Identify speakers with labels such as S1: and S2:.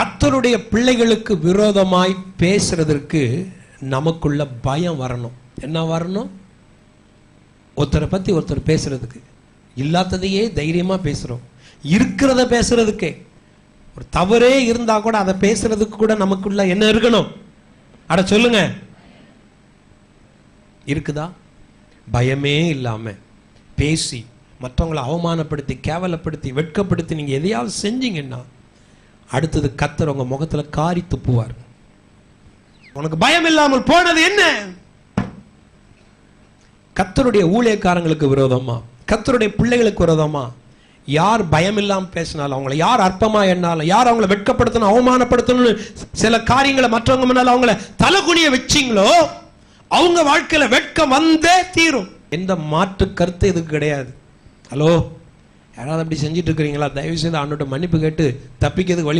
S1: கத்தருடைய பிள்ளைகளுக்கு விரோதமாய் பேசுறதற்கு நமக்குள்ள பயம் வரணும். என்ன வரணும்? ஒருத்தரை பத்தி ஒருத்தர் பேசுறதுக்கு. இல்லாததையே தைரியமா பேசுறோம். இருக்கிறத பேசுறதுக்கே. ஒரு தவறே இருந்தா கூட அதை பேசுறதுக்கு கூட நமக்குள்ள என்ன இருக்கணும்? அட சொல்லுங்க. இருக்குதா? பயமே இல்லாம பேசி மற்றவங்களை அவமானப்படுத்தி கேவலப்படுத்தி வெட்கப்படுத்தி நீங்க எதையாவது செஞ்சீங்கன்னா அடுத்தது கத்தர் உங்க முகத்துல காரி துப்புவார் உனக்கு பயம் இல்லாமல் போனது என்ன? கத்தருடைய ஊழியக்காரங்களுக்கு விரோதமா? கத்தருடைய பிள்ளைகளுக்கு விரோதமா? யார் பயம் இல்லாம பேசினாலும் அவங்கள யார் அற்பமா எண்ணாலும் யார் அவங்கள வெட்கப்படுத்தணும் அவமானப்படுத்தணும்னு சில காரியங்களை மற்றவங்க முன்னால அவங்கள தலைகுனிய வச்சீங்களோ அவங்க வாழ்க்கையில வெட்கம் வந்தே தீரும். எந்த மாற்று கருத்து இதுக்கு கிடையாது. ஹலோ? யாராவது அப்படி செஞ்சுட்டு இருக்கிறீங்களா? தயவு செய்து ஆண்டோட மன்னிப்பு கேட்டு தப்பிக்கிறதுக்கு வழி